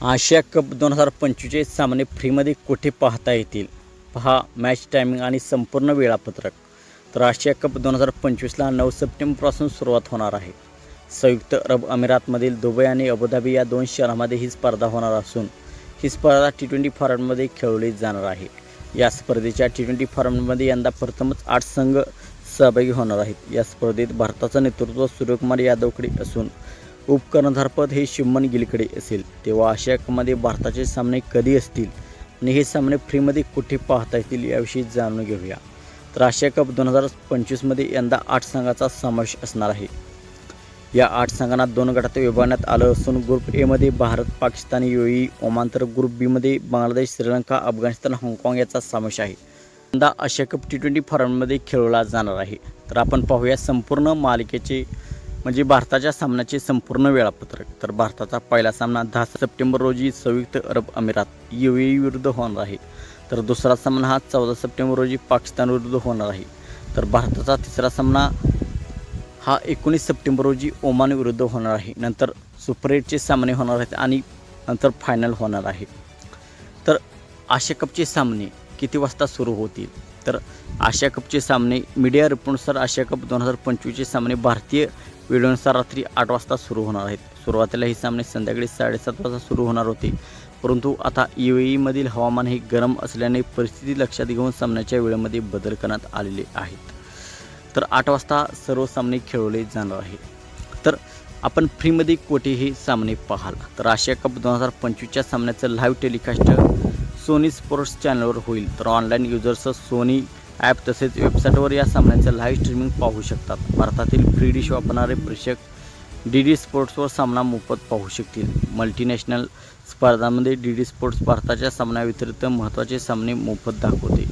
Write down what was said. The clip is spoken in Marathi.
आशिया कप दोन हजार पंचवीसचे सामने फ्रीमध्ये कुठे पाहता येतील? पहा मॅच टायमिंग आणि संपूर्ण वेळापत्रक. तर आशिया कप दोन हजार पंचवीसला नऊ सप्टेंबरपासून सुरुवात होणार आहे. संयुक्त अरब अमिरातमधील दुबई आणि अबुधाबी या दोन शहरांमध्ये ही स्पर्धा होणार असून ही स्पर्धा टी ट्वेंटी फॉर्मॅटमध्ये खेळवली जाणार आहे. या स्पर्धेच्या टी ट्वेंटी फॉर्मॅटमध्ये यंदा प्रथमच आठ संघ सहभागी होणार आहेत. या स्पर्धेत भारताचं नेतृत्व सूर्यकुमार यादवकडे असून उपकर्णधारपद हे शुभमन गिलकडे असेल. तेव्हा आशिया कपमध्ये भारताचे सामने कधी असतील आणि हे सामने फ्रीमध्ये कुठे पाहता येतील याविषयी जाणून घेऊया. तर आशिया कप दोन हजार पंचवीसमध्ये यंदा आठ संघाचा समावेश असणार आहे. या आठ संघांना दोन गटात विभागण्यात आलं असून ग्रुप एमध्ये भारत पाकिस्तान युई ओमान तर ग्रुप बीमध्ये बांगलादेश श्रीलंका अफगाणिस्तान हाँगकाँग याचा समावेश आहे. यंदा आशिया कप टी ट्वेंटी फॉर्मॅटमध्ये खेळवला जाणार आहे. तर आपण पाहूया संपूर्ण मालिकेचे म्हणजे भारताच्या सामन्याचे संपूर्ण वेळापत्रक. तर भारताचा पहिला सामना दहा सप्टेंबर रोजी संयुक्त अरब अमिरात यू ए विरुद्ध होणार आहे. तर दुसरा सामना हा चौदा सप्टेंबर रोजी पाकिस्तान विरुद्ध होणार आहे. तर भारताचा तिसरा सामना हा एकोणीस सप्टेंबर रोजी ओमान विरुद्ध होणार आहे. नंतर सुपर एटचे सामने होणार आहेत आणि नंतर फायनल होणार आहे. तर आशिया कपचे सामने किती वाजता सुरू होतील? तर आशिया कपचे सामने मीडिया रिपोर्टनुसार आशिया कप दोन हजार पंचवीसचे सामने भारतीय वेळेनुसार रात्री आठ वाजता सुरू होणार आहेत. सुरुवातीला हे सामने संध्याकाळी साडेसात वाजता सुरू होणार होते. परंतु आता यू एईमधील हवामान हे गरम असल्याने परिस्थिती लक्षात घेऊन सामन्याच्या वेळेमध्ये बदल करण्यात आलेले आहेत. तर आठ वाजता सर्व सामने खेळवले जाणार आहे तर आपण फ्रीमध्ये कोठेही सामने पाहाल. तर आशिया कप दोन हजार पंचवीसच्या सामन्याचं लाईव्ह टेलिकास्ट सोनी स्पोर्ट्स चॅनलवर होईल. तर ऑनलाईन युजर्स सोनी ॲप तसेच वेबसाईटवर या सामन्याचं लाईव्ह स्ट्रीमिंग पाहू शकतात. भारतातील फ्री डिश वापरणारे प्रेक्षक डी डी स्पोर्ट्सवर सामना मोफत पाहू शकतील. मल्टीनॅशनल स्पर्धांमध्ये डी डी स्पोर्ट्स भारताच्या सामन्याव्यतिरिक्त महत्त्वाचे सामने मोफत दाखवते.